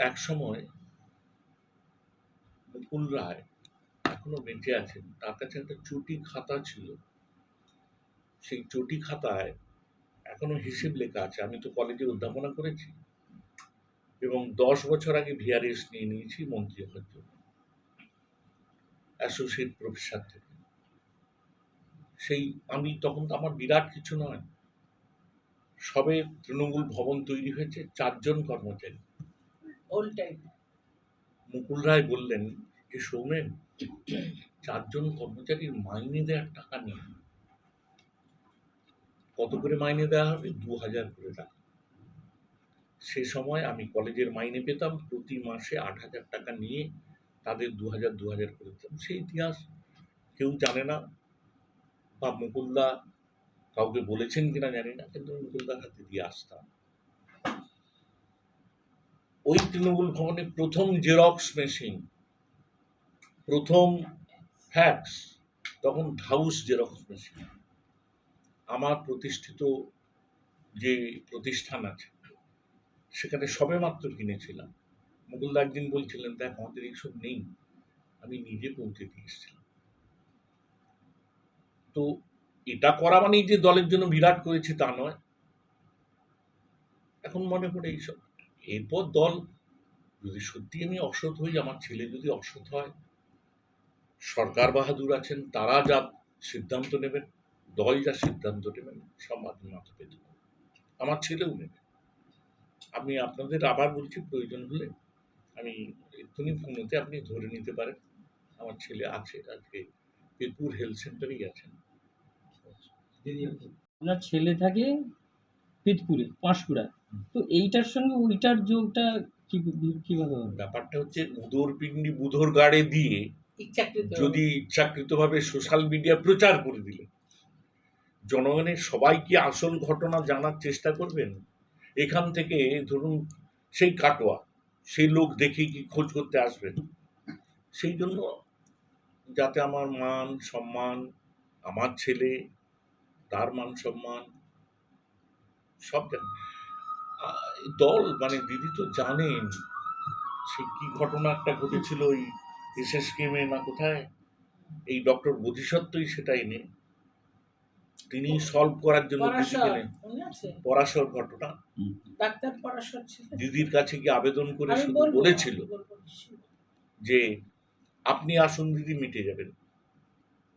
এক সময় মুকুল রায় এখনও বেঁচে আছেন। তার কাছে একটা চটি খাতা ছিল। সেই চটি খাতায় এখনও হিসেব লেখা আছে। আমি তো কলেজে অধ্যাপনা করেছি। এবং দশ বছর আগে ভিআরএস নিয়ে নিয়েছি মন্ত্রী হওয়ার জন্য। অ্যাসোসিয়েট প্রফেসর থেকে। সেই আমি তখন তো আমার বিরাট কিছু নয়। সবে তৃণমূল ভবন তৈরি হয়েছে, চারজন কর্মচারী। মুকুল রায় বললেন যে, সৌমেন, চারজন কর্মচারীর মাইনে দেওয়ার টাকা নেই। কত করে মাইনে দেওয়া হবে? দু হাজার করে টাকা। সে সময় আমি কলেজের মাইনে পেতাম, প্রতি মাসে আট হাজার টাকা নিয়ে তাদের দু হাজার দু হাজার করে দিতাম। সেই ইতিহাস কেউ জানে না বা মুকুলদা কাউকে বলেছেন কিনা জানি না, কিন্তু মুকুলদার হাতে দিয়ে আসতাম। ওই তৃণমূল ভবনে প্রথম জেরক্স মেশিন, প্রথম ফ্যাক্স, তখন ধাউস জেরক্স মেশিন। আমার প্রতিষ্ঠিত যে প্রতিষ্ঠান আছে, সেখানে সবে মাত্র কিনেছিলাম মুকুলদা একদিন বলছিলেন, দেখ, আমাদের এইসব নেই, আমি নিজে পৌঁছে দিয়ে এসেছিলাম। তো এটা করা মানেই যে দলের জন্য বিরাট করেছি তা নয়। এখন মনে পড়ে এইসব। এরপর দল, যদি সত্যি আমি অসৎ হই, আমার ছেলে যদি অসৎ হয়, সরকার বাহাদুর আছেন, তারা যা সিদ্ধান্ত নেবেন, দল যা সিদ্ধান্ত নেবেন, সব মাথা পেতে আমার ছেলেও নেবে। আমি আপনাদের আবার বলছি, প্রয়োজন হলে আমি এক্ষুনি ফোনতে আপনি ধরে নিতে পারেন, আমার ছেলে আছে, আজকে পেপুর হেলথ সেন্টারেই আছেন। আপনার ছেলে থাকে পিতপুরে পাঁশকুড়া। তো এইটার সঙ্গে ওইটার যোগটা কি কীভাবে হবে? ব্যাপারটা হচ্ছে উদর পিণ্ডি বুধর গাড়ে দিয়ে ইচ্ছাকৃত। যদি ইচ্ছাকৃতভাবে সোশ্যাল মিডিয়া প্রচার করে দিলে জনগণের সবাই কি আসল ঘটনা জানার চেষ্টা করবেন? এখান থেকে ধরুন সেই কাটোয়া সেই লোক দেখে কি খোঁজ করতে আসবেন? সেই জন্য যাতে আমার মান সম্মান আমার ছেলে তার মান সম্মান সব জানে। দল মানে দিদি তো জানেন সে কি ঘটনা একটা ঘটেছিল ওই এসএস কেমে না কোথায়? এই ডক্টর বোধিসত্ত্বই সেটা এনে তিনি সলভ করার জন্য দিদি গেলেন পরাশর ঘটনা। দিদির কাছে গিয়ে আবেদন করে শুধু বলেছিল। যে আপনি আসুন দিদি মিটে যাবেন।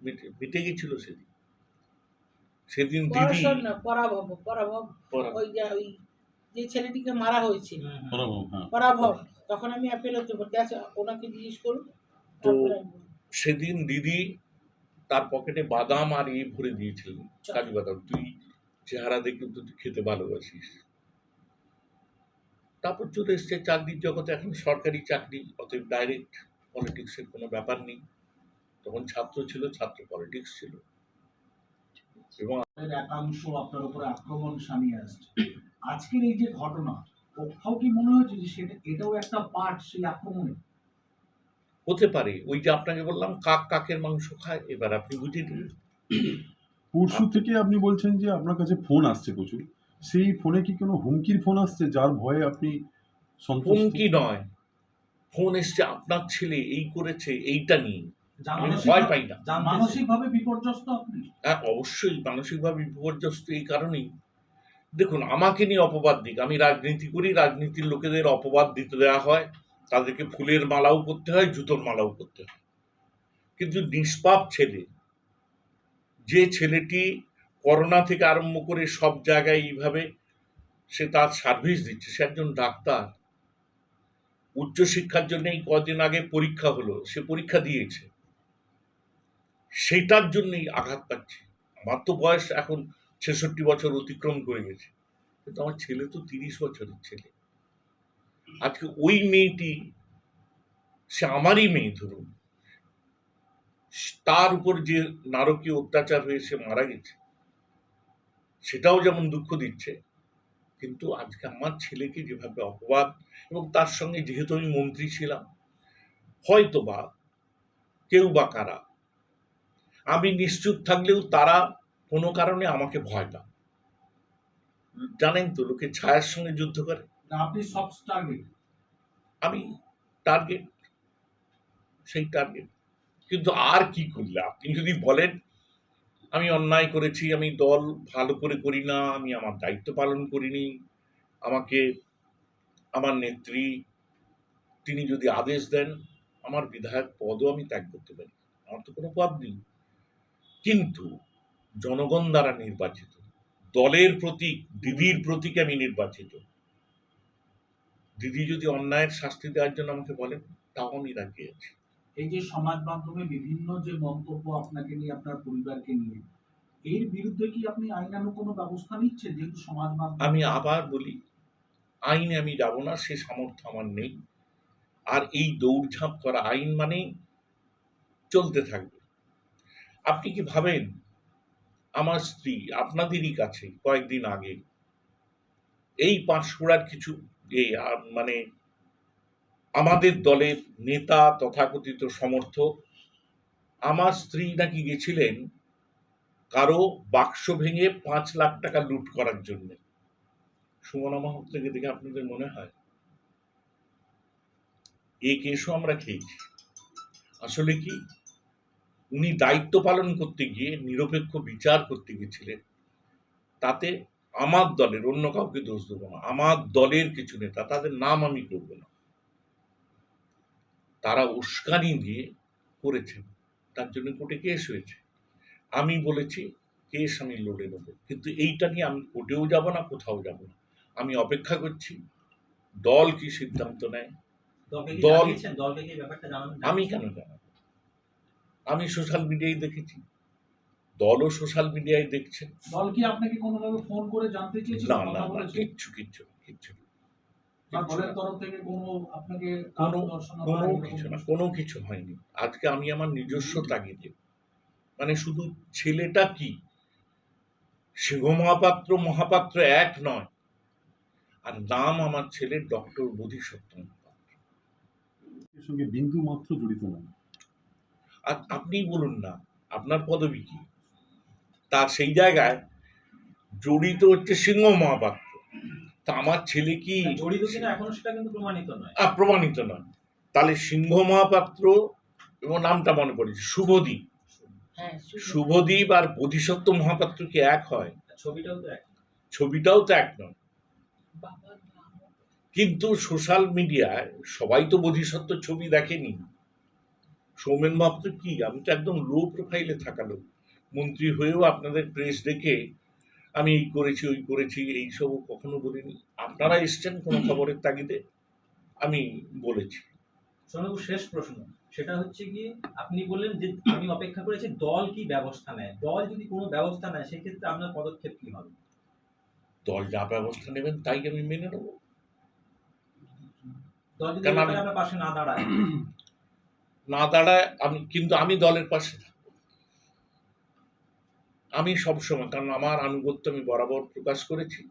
মিটে মিটে গেছিল সেদিন। সেদিন দিদি পরাভব পরাভব। ওই যে ওই যে ছেলেটিকে মারা হয়েছে পরাভব, হ্যাঁ। তখন আমি অ্যাপেলোতে ভর্তি আছে ওনাকে জিজ্ঞেস করুন তো। সেদিন দিদি তার পকেটে বাদাম আর এই ভরে দিয়েছিলেন। চল। কাজু বাদাম। তুই চেহারা দেখে তুই খেতে ভালোবাসিস। তারপর চলে এসছে চাকরির জগতে। এখন সরকারি চাকরি অতএব ডাইরেক্ট পলিটিক্সের কোনো ব্যাপার নেই। তখন ছাত্র ছিল ছাত্র পলিটিক্স ছিল। এবং একাংশ আপনার উপরে আক্রমণ সানিয়ে আসছে। আজকের এই যে ঘটনা কোথাও কি মনে হয়েছে যে সেটা এটাও একটা পার্ট সেই আক্রমণে? হতে পারে। ওই যে আপনাকে বললাম কাক কাকের মাংস খায় এবার আপনি বুঝিয়ে দিন পরশু থেকে আপনি বলছেন যে আপনার কাছে ফোন আসছে প্রচুর। সেই ফোনে কি কোনো হুমকির ফোন আসছে যার ভয়ে আপনি ফোন সন্তুষ্ট? কি নয়। ফোন এসছে আপনার ছেলে এই করেছে এইটা নিয়ে। ভয় পাই না। মানসিকভাবে বিপর্যস্ত আপনি? হ্যাঁ অবশ্যই মানসিকভাবে বিপর্যস্ত এই কারণেই। দেখুন আমাকে নিয়ে অপবাদ দিক। আমি রাজনীতি করি রাজনীতির লোকেদের অপবাদ দিতে দেওয়া হয়। তাদেরকে ফুলের মালাও করতে হয় জুতোর মালাও করতে হয়। কিন্তু নিষ্পাপ ছেলে যে ছেলেটি করোনা থেকে আরম্ভ করে সব জায়গায় এইভাবে সে তার সার্ভিস দিচ্ছে সে একজন ডাক্তার। উচ্চশিক্ষার জন্য এই কদিন আগে পরীক্ষা হলো সে পরীক্ষা দিয়েছে। সেটার জন্যই আঘাত পাচ্ছি। আমার তো বয়স এখন ছেষট্টি বছর অতিক্রম করে গেছে। কিন্তু আমার ছেলে তো তিরিশ বছরের ছেলে। আজকে ওই মেয়েটি, সে আমারই মেয়ে ধরুন। তার উপর যে নারকীয় অত্যাচার হয়ে সে মারা গেছে, সেটাও যেমন দুঃখ দিচ্ছে, কিন্তু আজকে আমার ছেলেকে যেভাবে অপবাদ এবং তার সঙ্গে যেহেতু আমি মন্ত্রী ছিলাম হয়তো বা কেউ বা কারা আমি নিশ্চুপ থাকলেও তারা কোনো কারণে আমাকে ভয় পায়। জানেন তো লোকে ছায়ার সঙ্গে যুদ্ধ করে। না আপনি সব টার্গেট আমি টার্গেট সেই টার্গেট কিন্তু আর কি করলে? আপনি যদি বলেন আমি অন্যায় করেছি আমি দল ভালো করে করি না আমি আমার দায়িত্ব পালন করিনি আমাকে আমার নেত্রী তিনি যদি আদেশ দেন আমার বিধায়ক পদও আমি ত্যাগ করতে পারি। আমার তো কোনো পদ নেই। কিন্তু জনগণ দ্বারা নির্বাচিত দলের প্রতীক দিদির প্রতীকে আমি নির্বাচিত। দিদি যদি অন্যায়ের শাস্তি দেওয়ার জন্য আমাকে বলেন তাও আমি রাজি আছি। এই যে সমাজ মাধ্যমে বিভিন্ন যে মন্তব্য আপনাকে নিয়ে আপনার পরিবারকে নিয়ে এর বিরুদ্ধে কি আপনি আইনানুগ কোনো ব্যবস্থা নিচ্ছেন? যেহেতু সমাজ মাধ্যম আমি আবার বলি আইনে আমি যাব না সে সামর্থ্য আমার নেই। আর এই দৌড়ঝাঁপ করা আইন মানেই চলতে থাকবে। আপনি কি ভাবেন? আমার স্ত্রী আপনাদেরই কাছে কয়েকদিন আগে এই পাঁশকুড়ার কিছু এ মানে আমাদের দলের নেতা তথাকথিত সমর্থক, আমার স্ত্রী নাকি গেছিলেন কারও বাক্স ভেঙে পাঁচ লাখ টাকা লুট করার জন্য। সুমনা মাহাত্রকে দেখে আপনাদের মনে হয়? এই কেসও আমরা খেয়েছি। আসলে কি উনি দায়িত্ব পালন করতে গিয়ে নিরপেক্ষ বিচার করতে গেছিলেন তাতে আমার দলের অন্য কাউকে দোষ দেবো না। আমার দলের কিছু নেতা তাদের নাম আমি করব না। তারা উস্কানি দিয়ে করেছেন। তার জন্য কোর্টে কেস হয়েছে। আমি বলেছি কেস আমি লড়ে নেব। কিন্তু এইটা নিয়ে আমি কোর্টেও যাব না কোথাও যাব না। আমি অপেক্ষা করছি দল কি সিদ্ধান্ত নেয়? দল- আমি কেন জানাব? আমি সোশ্যাল মিডিয়ায় দেখেছি। দলও সোশ্যাল মিডিয়ায় দেখছে। দল কি আপনাকে কোনোভাবে ফোন করে জানতে চেয়েছিল না না কিচ্ছু কিচ্ছু কিচ্ছু কোনো কিছু না কোনো কিছু হয়নি। আজকে আমি আমার নিজস্ব তাগিদে। মানে শুধু ছেলেটা কি? শিব মহাপাত্র মহাপাত্র এক নয়। আর নাম আমার ছেলে ডক্টর বোধিসত্ত্ব মহাপাত্র সঙ্গে বিন্দু মাত্র জড়িত নয়। আর আপনি বলুন না আপনার পদবি কি? তার সেই জায়গায় জড়িত হচ্ছে সিংহ মহাপাত্র। তা আমার ছেলে কি জড়িত কিনা এখনও সেটা কিন্তু প্রমাণিত নয়। আহ, প্রমাণিত নয়। তাহলে সিংহ মহাপাত্র এবং নামটা মনে পড়েছে শুভদীপ। হ্যাঁ শুভ। শুভদীপ আর বোধিসত্ত্ব মহাপাত্র কি এক হয়? ছবিটাও তো এক। ছবিটাও তো এক নয়। কিন্তু সোশ্যাল মিডিয়ায় সবাই তো বোধিসত্ত্ব ছবি দেখেনি। সৌমেন মহাপাত্র কি? আমি তো একদম লো প্রোফাইলে থাকা লোক। মন্ত্রী হয়েও আপনাদের প্রেস দেখে আমি এই করেছি ওই করেছি এইসব কখনো বলিনি। আপনারা এসছেন কোনো খবরের তাগিদে? আমি বলেছি। সোনবাবু শেষ প্রশ্ন। সেটা হচ্ছে গিয়ে আপনি বললেন যে আমি অপেক্ষা করেছি দল কি ব্যবস্থা নেয়? দল যদি কোনো ব্যবস্থা নেয় সেক্ষেত্রে আপনার পদক্ষেপ কি হবে? দল যা ব্যবস্থা নেবেন তাই আমি মেনে নেব। দল যদি আপনার পাশে না দাঁড়ায়? না দাঁড়ায়, আমি, কিন্তু আমি দলের পাশে থাকব। আমি সবসময়, কারণ আমার আনুগত্য আমি বরাবর প্রকাশ করেছি।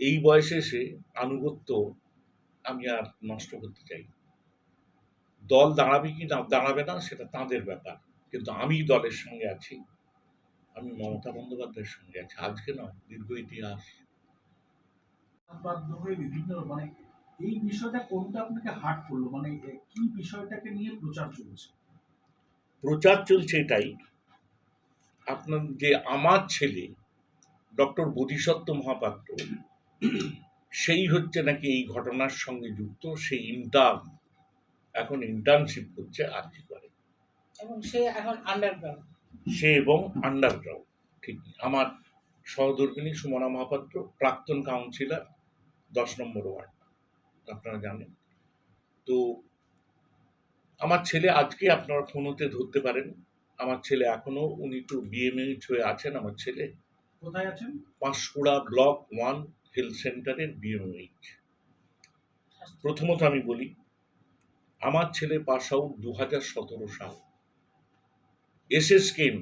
এই বয়সে এসে আনুগত্য আমি আর নষ্ট করতে চাই দল দাঁড়াবে কি না, দাঁড়াবে না, সেটা তাদের ব্যাপার। কিন্তু আমি দলের সঙ্গে আছি, আমি মমতা বন্দ্যোপাধ্যায়ের সঙ্গে আছি। আজকে নয়, দীর্ঘ ইতিহাস। বিভিন্ন মানে এই বিষয়টা কোনটা আপনাকে হার্ট করল? মানে কি বিষয়টাকে নিয়ে প্রচার চলছে? প্রচার চলছে এটাই। আপনার যে আমার ছেলে ডক্টর বোধিসত্ত্ব মহাপাত্র সেই হচ্ছে নাকি এই ঘটনার সঙ্গে যুক্ত সেই ইন্টার্ন এখন ইন্টার্নশিপ করছে আরজি করে। এবং সে এখন আন্ডারগ্রাউন্ড সে এবং আন্ডারগ্রাউন্ড ঠিক। আমার সহধর্মিনী সুমনা মহাপাত্র প্রাক্তন কাউন্সিলর দশ নম্বর ওয়ার্ড। আপনারা জানেন। তো আমার ছেলে আজকে আপনারা ফোনতে ধরতে পারেন। আমার ছেলে এখনও উনি তো বিএমএইচ হয়ে আছেন আমার ছেলে। কোথায় আছেন? পাঁশকুড়া ব্লক ওয়ান হেলথ সেন্টারের বিএমএইচ প্রথমত আমি বলি আমার ছেলে পাস আউট দু হাজার সতেরো সাল। এসএসকেএম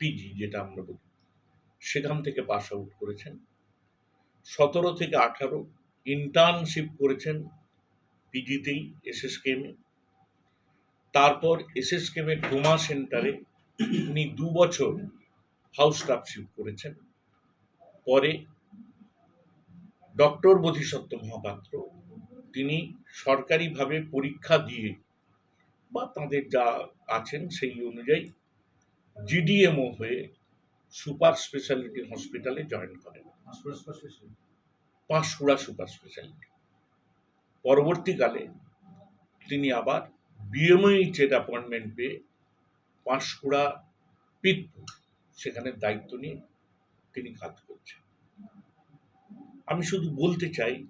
পিজি যেটা আমরা বলি। সেখান থেকে পাস আউট করেছেন। সতেরো থেকে আঠারো ইন্টার্নশিপ করেছেন পিজিতেই এসএসকেএমে তারপর এসএসকেএমের ডোমা সেন্টারে উনি দু বছর হাউস স্টাফশিপ করেছেন। পরে ডক্টর বোধিসত্ত্ব মহাপাত্র তিনি সরকারিভাবে পরীক্ষা দিয়ে বা তাদের যা আছেন সেই অনুযায়ী জিডিএমও হয়ে সুপার স্পেশালিটি হসপিটালে জয়েন করেন। পাঁশকুড়া সুপার স্পেশালিটি পরবর্তীকালে তিনি আবার বিএমইচের অ্যাপয়েন্টমেন্ট পেয়ে পাঁশকুড়া পিতপুর সেখানে দায়িত্ব নিয়ে তিনি কাজ করছেন। আমি শুধু বলতে চাই,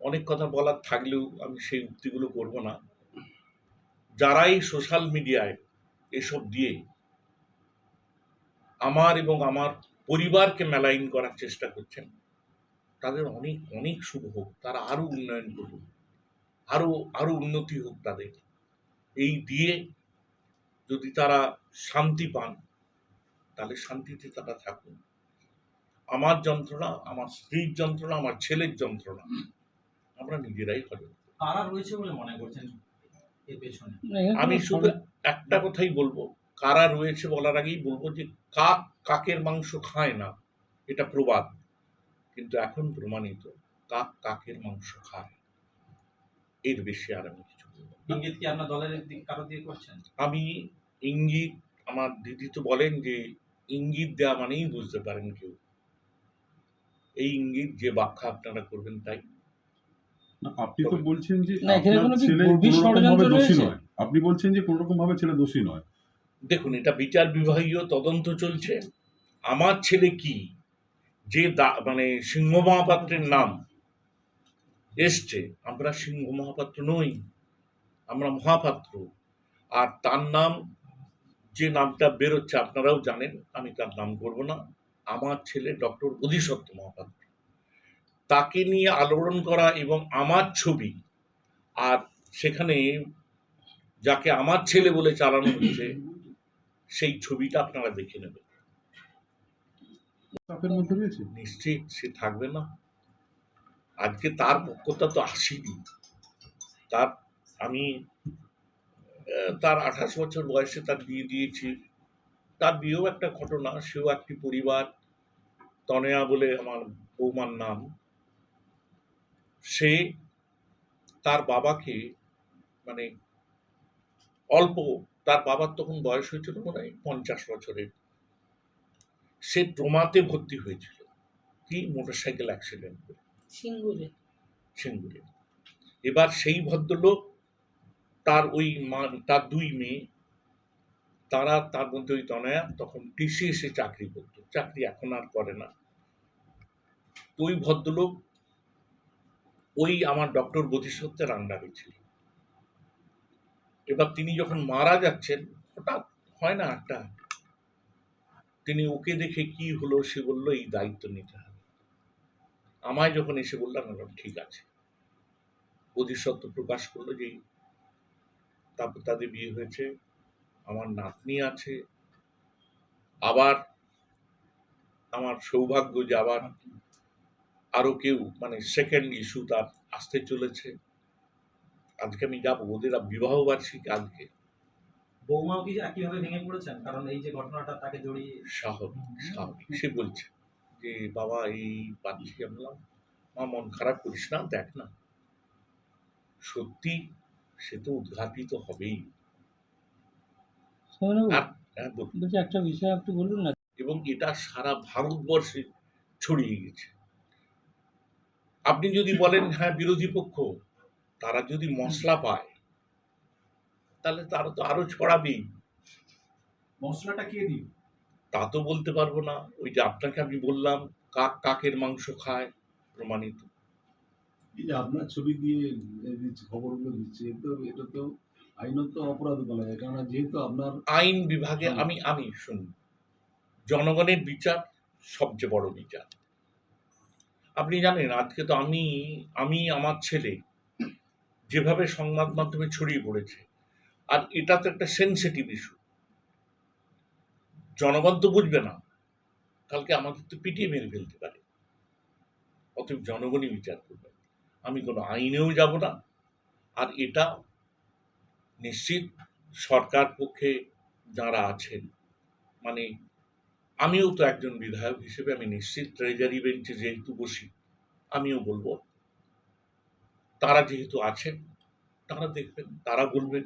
অনেক কথা বলার থাকলেও আমি সেই উক্তিগুলো করব না। যারাই সোশ্যাল মিডিয়ায় এসব দিয়ে আমার এবং আমার পরিবারকে মেলাইন করার চেষ্টা করছেন তাদের অনেক অনেক শুভ হোক তারা আরও উন্নয়ন করুক আরও আরও উন্নতি হোক তাদের। এই দিয়ে যদি তারা শান্তি পান তাহলে শান্তিতে তারা থাকুন। আমার যন্ত্রণা আমার স্ত্রীর যন্ত্রণা আমার ছেলের যন্ত্রণা আমরা নিজেরাই হবে কারা রয়েছে বলে মনে করছেন এর পেছনে? আমি শুধু একটা কথাই বলব কারা রয়েছে বলার আগেই বলব যে কাক কাকের মাংস খায় না এটা প্রবাদ। কিন্তু এখন প্রমাণিত কাক কাকের মাংস খায়। এর বেশি আর আমি কিছু ইঙ্গিত কি আপনার দলের কারও দিয়ে করছেন? আমি ইঙ্গিত আমার দিদি তো বলেন যে ইঙ্গিত দেওয়া মানেই বুঝতে পারেন কেউ। এই ইঙ্গিত যে ব্যাখ্যা আপনারা করবেন তাই। আপনি তো বলছেন যে না, এখানে আপনার কোনো কি ছেলে ভাবে দোষী নয়। আপনি বলছেন যে কোনো রকম ভাবে ছেলে দোষী নয়। দেখুন এটা বিচার বিভাগীয় তদন্ত চলছে। আমার ছেলে কি? যে মানে সিংহ মহাপাত্রের নাম এসছে, আমরা সিংহ মহাপাত্র নই, আমরা মহাপাত্র। আর তার নাম, যে নামটা বেরোচ্ছে, আপনারাও জানেন, আমি তার নাম করব না। আমার ছেলে ডক্টর বোধিসত্ত্ব মহাপাত্র। তাকে নিয়ে আলোড়ন করা এবং আমার ছবি, আর সেখানে যাকে আমার ছেলে বলে চালানো হচ্ছে, সেই ছবিটা আপনারা দেখে নেবেন। চাপের মধ্যে রয়েছে? নিশ্চিত সে থাকবে না। আজকে তার পক্ষতা তো আসেনি। তার, আমি তার আঠাশ বছর বয়সে তার বিয়ে দিয়েছি। তার বিয়েও একটা ঘটনা, সেও একটি পরিবার, তনয়া বলে আমার বৌমার নাম। সে তার বাবাকে মানে অল্প, তার বাবার তখন বয়স হয়েছিল মনে হয় পঞ্চাশ বছরের। সে ট্রমাতে ভর্তি হয়েছিল। কি? মোটরসাইকেল অ্যাক্সিডেন্ট করে। সিঙ্গুরে। সিঙ্গুরে। এবার সেই ভদ্রলোক তার ওই মা তার দুই মেয়ে তারা তার মধ্যে ওই তনয়া তখন টিসিএসে চাকরি করতো। চাকরি এখন আর করে না। তো ওই ভদ্রলোক ওই আমার ডক্টর বোধিসত্ত্বের আন্ডারে ছিল। এবার তিনি যখন মারা যাচ্ছেন হঠাৎ হয় না একটা তিনি ওকে দেখে কি হলো সে বলল এই দায়িত্ব নিতে হবে। আমায় যখন এসে বললাম আমি বললাম, ঠিক আছে। বোধিসত্ত্ব প্রকাশ করল যে তারপর তাদের বিয়ে হয়েছে আমার নাতনি আছে। আবার আমার সৌভাগ্য যে আবার আরও কেউ মানে সেকেন্ড ইস্যু তার আসতে চলেছে। আজকে আমি যাব ওদের বিবাহ বার্ষিকী আজকে। বৌমাও কি একইভাবে ভেঙে পড়েছেন? কারণ এই যে ঘটনাটা তাকে জড়িয়ে স্বাভাবিক স্বাভাবিক। সে বলছে যে বাবা এই আমি বললাম, মা মন খারাপ করিস না দেখ না। সত্যি সে তো উদ্ঘাটিত হবেই। হ্যাঁ। বলছি একটা বিষয় একটু বলুন না? এবং এটা সারা ভারতবর্ষে ছড়িয়ে গেছে। আপনি যদি বলেন হ্যাঁ বিরোধী পক্ষ তারা যদি মশলা পায় তাহলে তারা তো আরও ছড়াবেই। মশলাটা কে দিল? তা তো বলতে পারব না। ওই যে আপনাকে আমি বললাম কাক কাকের মাংস খায় প্রমাণিত। এই যে আপনার ছবি দিয়ে দিচ্ছে খবরগুলো দিচ্ছে তো এটা তো আইনত অপরাধ বলা যায় কারণ যেহেতু আপনার আইন বিভাগে আমি আমি শুনুন জনগণের বিচার সবচেয়ে বড় বিচার। আপনি জানেন আজকে তো আমি আমি আমার ছেলে যেভাবে সংবাদ মাধ্যমে ছড়িয়ে পড়েছে আর এটা তো একটা সেন্সিটিভ ইস্যু জনগণ তো বুঝবে না। কালকে আমাদের তো পিটিয়ে মেরে ফেলতে পারে। অতএব জনগণই বিচার করবে। আমি কোনো আইনেও যাব না। আর এটা নিশ্চিত সরকার পক্ষে যারা আছেন মানে আমিও তো একজন বিধায়ক হিসেবে আমি নিশ্চিত ট্রেজারি বেঞ্চে যেহেতু বসি, আমিও বলব। তারা যেহেতু আছেন, তারা দেখবেন, তারা বলবেন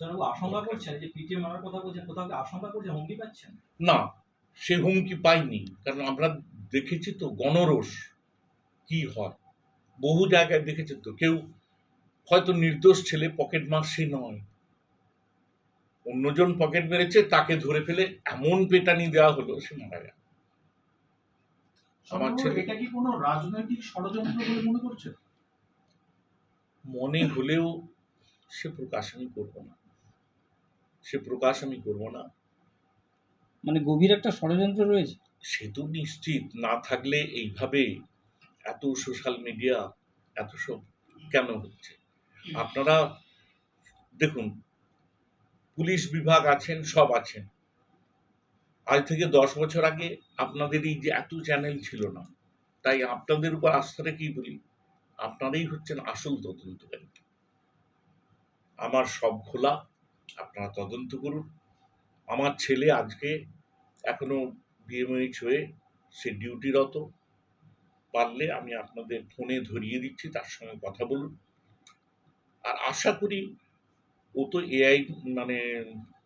আশঙ্কা করছেন যে পিটিএ মারার কথা বলছেন কোথাও আশঙ্কা করছেন হুমকি পাচ্ছেন? না সে হুমকি পাইনি কারণ আমরা দেখেছি তো গণরোষ কি হয়। বহু জায়গায় দেখেছি তো কেউ হয়তো নির্দোষ ছেলে পকেট মার সে নয়। অন্যজন পকেট মেরেছে তাকে ধরে ফেলে এমন পেটানি দেওয়া হলো সে মারা গেল। আমার ছেলে- এটা কি কোনো রাজনৈতিক ষড়যন্ত্র বলে মনে করছেন? মনে হলেও সে প্রকাশ আমি করব না। সে প্রকাশ আমি করব না। মানে গভীর একটা ষড়যন্ত্র রয়েছে? সে তো নিশ্চিত না থাকলে এইভাবে এত সোশ্যাল মিডিয়া এত সব কেন হচ্ছে? আপনারা দেখুন পুলিশ বিভাগ আছেন সব আছেন। আজ থেকে দশ বছর আগে আপনাদের এই যে এত চ্যানেল ছিল না তাই আপনাদের উপর আস্থা রেখেই বলি? আপনারাই হচ্ছেন আসল তদন্তকারী। আমার সব খোলা আপনারা তদন্ত করুন। আমার ছেলে আজকে এখনও বিএমএইচ হয়ে সে ডিউটিরত। পারলে আমি আপনাদের ফোনে ধরিয়ে দিচ্ছি তার সঙ্গে কথা বলুন। আর আশা করি ও তো এআই মানে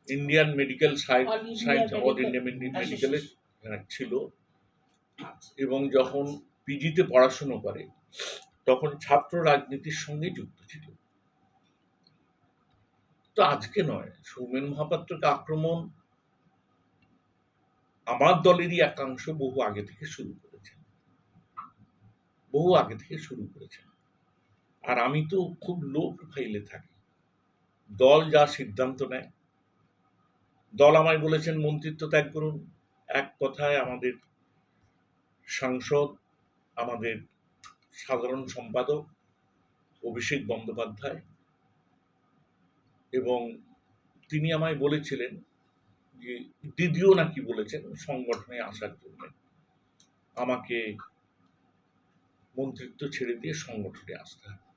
Indian medical science all India মেডিকেলে Association। ছিল। এবং যখন পিজিতে পড়াশুনো করে তখন ছাত্র রাজনীতির সঙ্গে যুক্ত ছিল। তো আজকে নয়। সৌমেন মহাপাত্রকে আক্রমণ আমার দলেরই একাংশ বহু আগে থেকে শুরু করেছে। বহু আগে থেকে শুরু করেছে। আর আমি তো খুব লো প্রোফাইলে থাকি। দল যা সিদ্ধান্ত নেয়। দল আমায় বলেছেন, মন্ত্রিত্ব ত্যাগ করুন। এক কথায় আমাদের সাংসদ, আমাদের সাধারণ সম্পাদক অভিষেক বন্দ্যোপাধ্যায় এবং তিনি আমায় বলেছিলেন যে দিদিও নাকি বলেছেন সংগঠনে আসার জন্য। আমাকে মন্ত্রিত্ব ছেড়ে দিয়ে সংগঠনে আসতে হবে।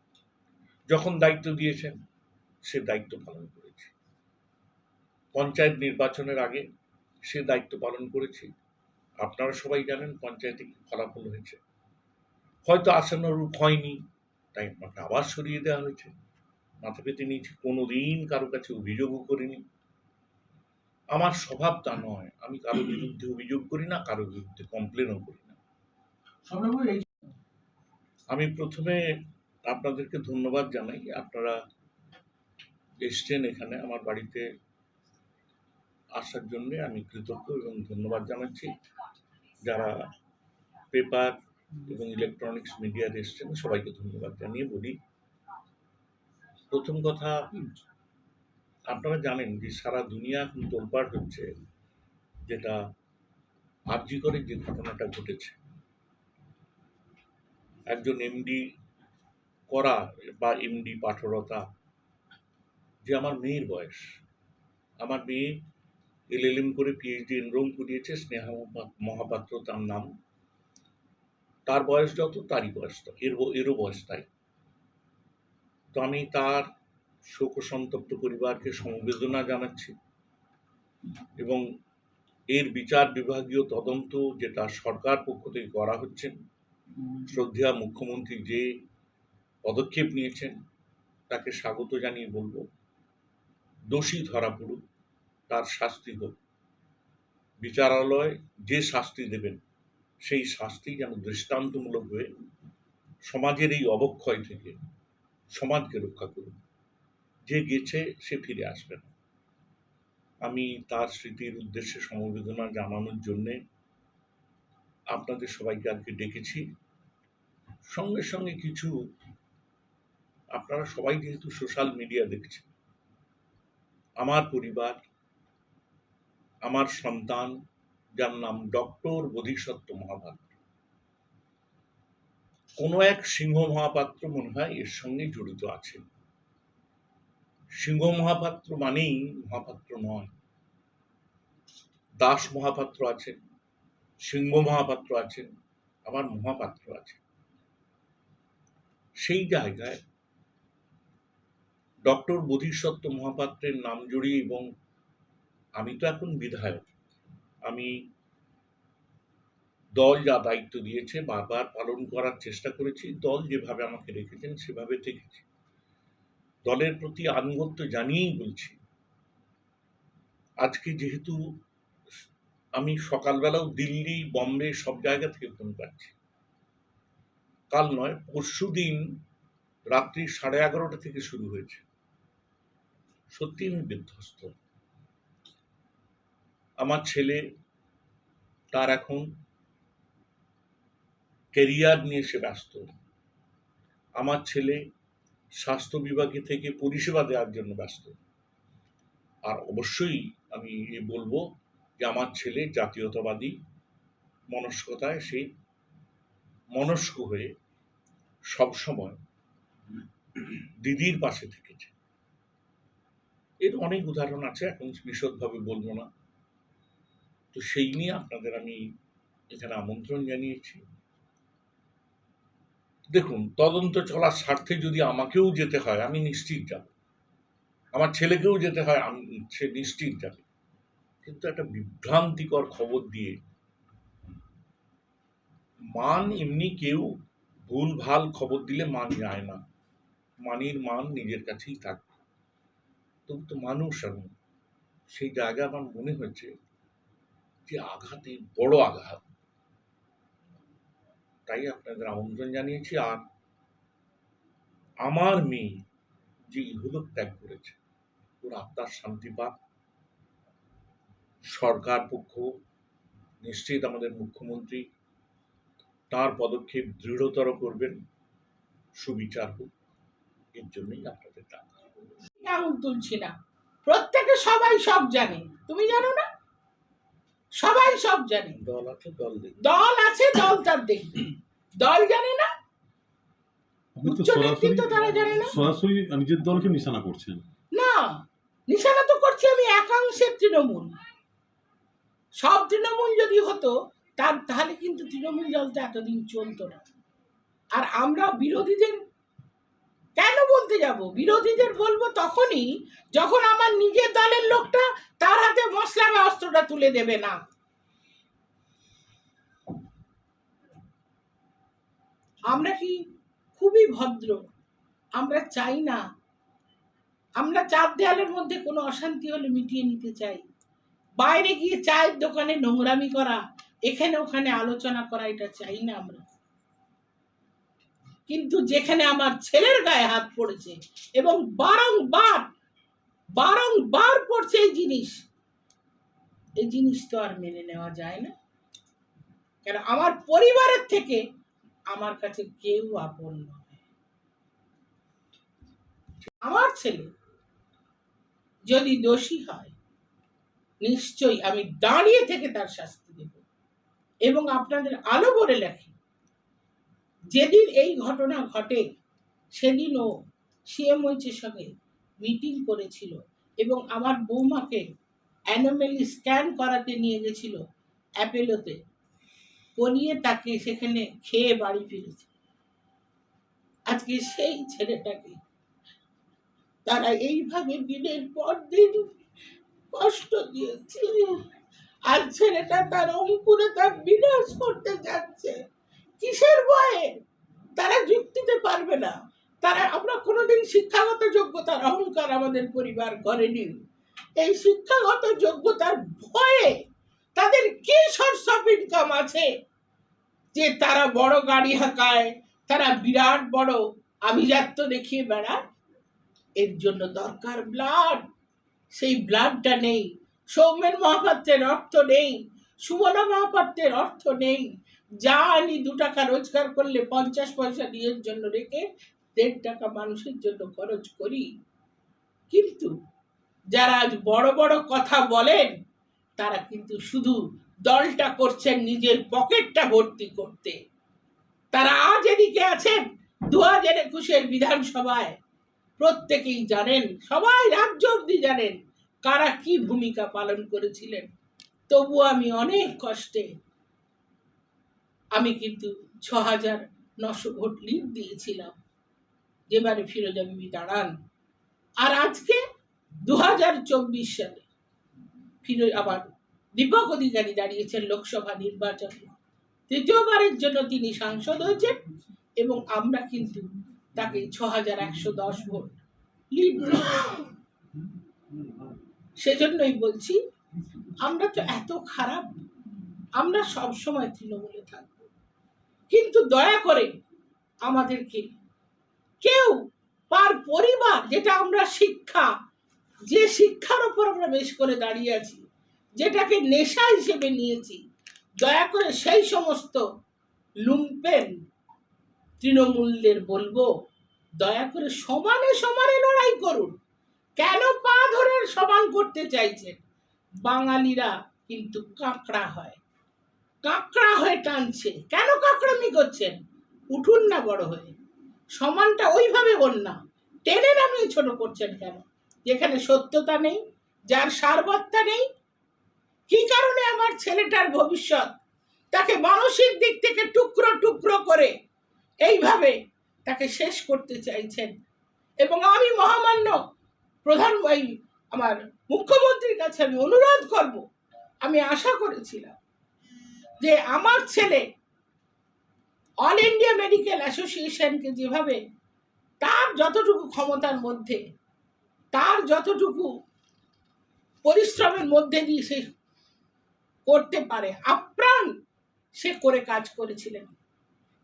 যখন দায়িত্ব দিয়েছেন, সে দায়িত্ব পালন করেছি। পঞ্চায়েত নির্বাচনের আগে সে দায়িত্ব পালন করেছি। আপনারা সবাই জানেন পঞ্চায়েতে কি ফলাফল হয়েছে। হয়তো আশানুরূপ হয়নি, তাই আমাকে আবার সরিয়ে দেওয়া হয়েছে। মাথা পেতে নিয়েছি কোনো দিন কারও কাছে অভিযোগও করিনি। আমার স্বভাব তা নয়। আমি কারও বিরুদ্ধে অভিযোগ করি না কারও বিরুদ্ধে কমপ্লেনও করি না। আমি প্রথমে আপনাদেরকে ধন্যবাদ জানাই। আপনারা এসছেন এখানে আমার বাড়িতে আসার জন্য। আমি কৃতজ্ঞ এবং ধন্যবাদ জানাচ্ছি। যারা পেপার এবং ইলেকট্রনিক্স মিডিয়ার এসছেন সবাইকে ধন্যবাদ জানিয়ে বলি। প্রথম কথা আপনারা জানেন যে সারা দুনিয়া এখন তোলপাড় হচ্ছে যেটা আর্জি করে যে ঘটনাটা ঘটেছে। একজন এমডি করা বা এমডি পাঠরতা যে আমার মেয়ের বয়স। আমার মেয়ে এলএলএম করে পিএইচডি এনরোল করিয়েছে স্নেহা মহাপাত্র তার নাম। তার বয়স যত তারই বয়স তো এর এরও বয়স তাই। তো আমি তার শোক সন্তপ্ত পরিবারকে সমবেদনা জানাচ্ছি এবং এর বিচার বিভাগীয় তদন্ত যেটা সরকার পক্ষ থেকে করা হচ্ছে, শ্রদ্ধেয়া মুখ্যমন্ত্রী যে পদক্ষেপ নিয়েছেন, তাকে স্বাগত জানিয়ে বলব। দোষী ধরা পড়ুক, তার শাস্তি হোক। বিচারালয় যে শাস্তি দেবেন, সেই শাস্তি যেন দৃষ্টান্তমূলক হয়ে সমাজের এই অবক্ষয় থেকে সমাজকে রক্ষা করুন। যে গেছে সে ফিরে আসবে না। আমি তার স্মৃতির উদ্দেশ্যে সমবেদনা জানানোর জন্যে আপনাদের সবাইকে আজকে ডেকেছি। সঙ্গে সঙ্গে কিছু আপনারা সবাই যেহেতু সোশ্যাল মিডিয়া দেখছেন, আমার পরিবার, আমার সন্তান, যার নাম ডক্টর বোধিসত্ত্ব মহাপাত্র কোনো এক সিংহ মহাপাত্র মনে হয় এর সঙ্গে জড়িত আছেন সিংহ মহাপাত্র মানেই মহাপাত্র নয়। দাস মহাপাত্র আছেন সিংহ মহাপাত্র আছেন আবার মহাপাত্র আছে। সেই জায়গায় ডক্টর বোধিসত্ত্ব মহাপাত্রের নাম জড়িয়ে এবং আমি তো এখন বিধায়ক, আমি দল যা দায়িত্ব দিয়েছে, বারবার পালন করার চেষ্টা করেছি, দল যেভাবে আমাকে রেখেছেন সেভাবে থেকেছি দলের প্রতি আনুগত্য জানিয়েই বলছি। আজকে যেহেতু আমি সকালবেলাও দিল্লি, বম্বে সব জায়গা থেকে ফোন পাচ্ছি। কাল নয়, পরশু দিন রাত্রি সাড়ে এগারোটা থেকে শুরু হয়েছে। সত্যি আমি বিধ্বস্ত। আমার ছেলে, তার এখন ক্যারিয়ার নিয়ে সে ব্যস্ত। আমার ছেলে স্বাস্থ্য বিভাগে থেকে পরিষেবা দেওয়ার জন্য ব্যস্ত। আর অবশ্যই আমি বলব যে আমার ছেলে জাতীয়তাবাদী মনস্কতায় সে মনস্ক হয়ে সবসময় দিদির পাশে থেকেছে। এর অনেক উদাহরণ আছে, এখন বিশদভাবে বলব না। তো সেই নিয়ে আপনাদের আমি এখানে আমন্ত্রণ জানিয়েছি। দেখুন, তদন্ত চলার স্বার্থে যদি আমাকেও যেতে হয়, আমি নিশ্চিত যাব। আমার ছেলেকেও যেতে হয়, আমি, সে নিশ্চিত যাবে। কিন্তু একটা বিভ্রান্তিকর খবর দিয়ে মান এমনি কেউ ভুল ভালো খবর দিলে মান যায় না। মানির মান নিজের কাছেই থাকবে। তবু তো মানুষ আমি। সেই জায়গা আমার মনে হয়েছে যে আঘাতে বড় আঘাত। তাই আপনাদের আমন্ত্রণ জানিয়েছি। আর আমার মেয়ে যে ইহলোক ত্যাগ করেছে, ওর আত্মার শান্তি পাক। সরকার পক্ষ, নিশ্চিত আমাদের মুখ্যমন্ত্রী, তার পদক্ষেপ দৃঢ়তর করবেন, সুবিচার হোক, এর জন্যই আপনাদের ডাকা। আঙুল তুলছি না প্রত্যেকে সবাই সব জানে, তুমি জানো না? সবাই সব জানে। দল আছে দল দল আছে দল তার দেখবে। দল জানে না উচ্চ নেতৃত্ব তারা জানে না? সরাসরি সরাসরি নিজের দলকে নিশানা করছেন। না নিশানা তো করছি আমি একাংশের তৃণমূল। সব তৃণমূল যদি হতো তার তাহলে কিন্তু তৃণমূল দলটা এতদিন চলতো না। আর আমরা বিরোধীদের কেন বলতে যাব? বিরোধীদের বলব তখনই যখন আমার নিজের দলের লোকটা তার হাতে মশলা অস্ত্রটা তুলে দেবে না। আমরা কি খুবই ভদ্র? আমরা চাই না। আমরা চার দেয়ালের মধ্যে কোনো অশান্তি হলে মিটিয়ে নিতে চাই। বাইরে গিয়ে চায়ের দোকানে নোংরামি করা, এখানে ওখানে আলোচনা করা, এটা চাই না আমরা। কিন্তু যেখানে আমার ছেলের গায়ে হাত পড়েছে এবং বারংবার বারংবার পড়ছে এই জিনিস এই জিনিস তো আর মেনে নেওয়া যায় না। কেন, আমার পরিবারের থেকে আমার কাছে কেউ আপন নয়। আমার ছেলে যদি দোষী হয়, নিশ্চয়ই আমি দাঁড়িয়ে থেকে তার শাস্তি দেব এবং আপনাদের আলো বলে লেখি যেদিন এই ঘটনা ঘটে সেদিন ও সিএমওইচের সঙ্গে মিটিং করেছিল এবং আমার বৌমাকে অ্যানোমেলি স্ক্যান করাতে নিয়ে গেছিল অ্যাপেলোতে। করিয়ে তাকে সেখানে খেয়ে বাড়ি ফিরেছে। আজকে সেই ছেলেটাকে তারা এইভাবে দিনের পর দিন কষ্ট দিয়েছে। আর ছেলেটা তার অঙ্কুরে তার বিনাশ করতে যাচ্ছে। কিসের ভয়ে? তারা যুক্তিতে পারবে না। তারা, আমরা কোনোদিন শিক্ষাগত যোগ্যতার অহংকার আমাদের পরিবার করেনি। এই শিক্ষাগত যোগ্যতার ভয়ে তাদের কি সোর্স অফ ইনকাম আছে? যে তারা বড় গাড়ি হাঁকায়, তারা বিরাট বড় আভিজাত্য দেখিয়ে বেড়ায়। এর জন্য দরকার ব্লাড সেই ব্লাডটা নেই। সৌম্যের মহাপাত্রের অর্থ নেই। সুমনা মহাপাত্রের অর্থ নেই। যা আনি দু টাকা রোজগার করলে পঞ্চাশ পয়সা নিজের জন্য রেখে দেড় টাকা মানুষের জন্য খরচ করি। কিন্তু যারা আজ বড় বড় কথা বলেন, তারা কিন্তু শুধু দলটা করছেন নিজের পকেটটা ভর্তি করতে। তারা আজ এদিকে আছেন দু হাজার একুশের বিধানসভায়। প্রত্যেকেই জানেন, সবাই রাজ্য অব্দি জানেন কারা কি ভূমিকা পালন করেছিলেন। তবু আমি অনেক কষ্টে আমি কিন্তু ছ হাজার নশো ভোট লিড দিয়েছিলাম। যেবারে ফিরোজা বিবি দাঁড়ান। আর আজকে দু হাজার চব্বিশ সালে ফিরো আবার দীপক অধিকারী দাঁড়িয়েছেন লোকসভা নির্বাচনে। তৃতীয়বারের জন্য তিনি সাংসদ হয়েছেন এবং আমরা কিন্তু তাকে ছ হাজার একশো দশ ভোট লিড সেজন্যই বলছি, আমরা তো এত খারাপ। আমরা সব সময় তৃণমূলে থাকব। কিন্তু দয়া করে আমাদেরকে কেউ পার পরিবার যেটা আমরা শিক্ষা, যে শিক্ষার ওপর আমরা বেশ করে দাঁড়িয়ে আছি, যেটাকে নেশা হিসেবে নিয়েছি, দয়া করে সেই সমস্ত লুম্পেন তৃণমূলদের বলব, দয়া করে সমানে সমানে লড়াই করুন। কেন পা ধরে সমান করতে চাইছেন? বাঙালিরা কিন্তু কাঁকড়া হয়। কাঁকড়া হয়ে টানছে কেন কাঁকড়ামি করছেন? উঠুন না বড় হয়ে। সমানটা ওইভাবে বল না। টেনে নামিয়ে ছোট করছেন কেন? যেখানে সত্যতা নেই, যার সারবত্তা নেই। কি কারণে আমার ছেলেটার ভবিষ্যৎ? তাকে মানসিক দিক থেকে টুকরো টুকরো করে এইভাবে তাকে শেষ করতে চাইছেন। এবং আমি মহামান্য প্রধান আমার মুখ্যমন্ত্রীর কাছে আমি অনুরোধ করব। আমি আশা করেছিলাম যে আমার ছেলে অল ইন্ডিয়া মেডিকেল অ্যাসোসিয়েশনকে যেভাবে তার যতটুকু ক্ষমতার মধ্যে, তার যতটুকু পরিশ্রমের মধ্যে দিয়ে সে করতে পারে, আপ্রাণ সে করে কাজ করেছিলেন।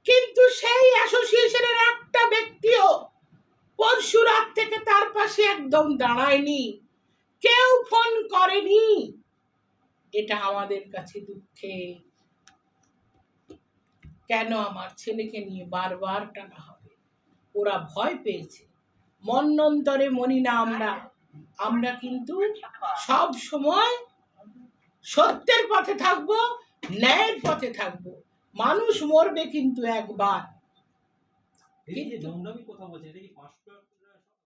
কিন্তু সেই অ্যাসোসিয়েশনের একটা ব্যক্তিও পরশু রাত থেকে তার পাশে একদম দাঁড়ায়নি। কেউ ফোন করেনি। এটা আমাদের কাছে দুঃখে কেন আমার ছেলেকে নিয়ে বারবার টানা হবে? ওরা ভয় পেয়েছে। মন্নন্তরে মনি না আমরা। আমরা কিন্তু সব সময় সত্যের পথে থাকব, ন্যায়ের পথে থাকব। মানুষ মরবে কিন্তু একবার। কথা বলছে